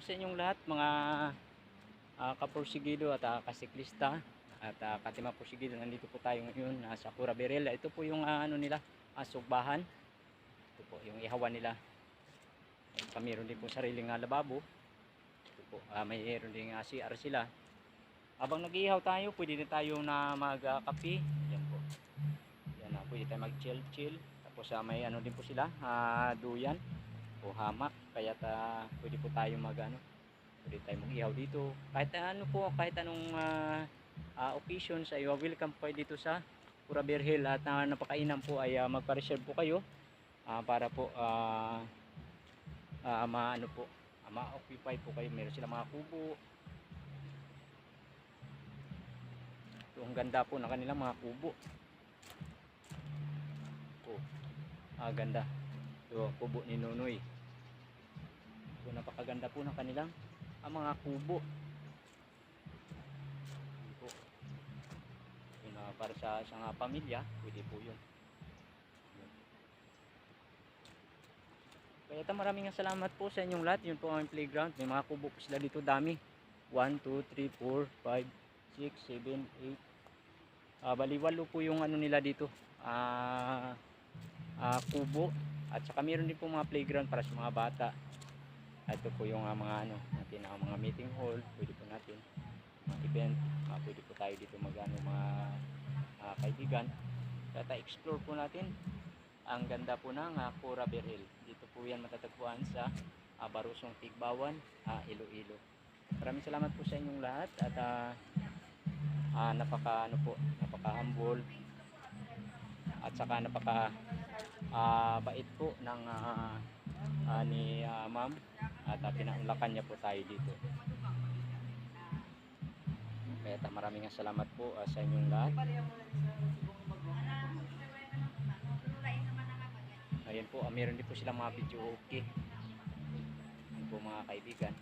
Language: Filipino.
po sa inyong lahat mga uh, kapursigido at uh, kasiklista at uh, katima porsigido. Nandito po tayo ngayon uh, sa Cura Berela. Ito po yung uh, ano nila, uh. Ito po yung ihawan nila. Kamiron din po sariling uh, lababo. Ito po, uh, mayroon din uh, CR sila. Habang nag-ihaw tayo, pwede din tayo na magkape. Yan po. Yan, uh, pwede tayo mag-chill-chill. Tapos uh, may ano din po sila, uh, duyan o hamak kaya ta, pwede po tayo mag ano pwede tayo mag-ihaw dito. Kahit ano po kahit anong uh, uh, occasion sa iyo welcome po dito sa Pura Bear Hill. At uh, napakainan po ay uh, magpa-reserve po kayo uh, para po uh, uh, maano po uh, ma-occupy po kayo. Meron sila mga kubo. Ito ang ganda po ng kanilang mga kubo. Po ah ganda ito kubo ni Nonoy So napakaganda po ng kanilang ang mga kubo. Yun po. Yun, ah, para sa isang ah, pamilya, pwede po yun. Kaya ito maraming salamat po sa inyong lahat. Yun po ang playground. May mga kubo po sila dito dami. 1, 2, 3, 4, 5, 6, 7, 8. Ah, baliwalo po yung ano nila dito. Ah, ah, kubo. At saka meron din po mga playground para sa mga bata. Ito po yung uh, mga ano natin ang mga meeting hall. Pwede po natin mga event. Uh, pwede po tayo dito mag ano, mga uh, kaibigan. Kaya explore po natin. Ang ganda po ng uh, Cora Bear Hill dito po yan matatagpuan sa uh, Barusong Tigbawan uh, Iloilo. Maraming salamat po sa inyong lahat at uh, uh, napaka ano po napaka humble at saka napaka uh, bait po ng uh, uh, ni uh, ma'am. At uh, pinaunlakan niya po tayo dito. Kaya ta maraming salamat po uh, sa inyong lahat. Ayan po uh, meron din po silang mga video okay? Yan po mga kaibigan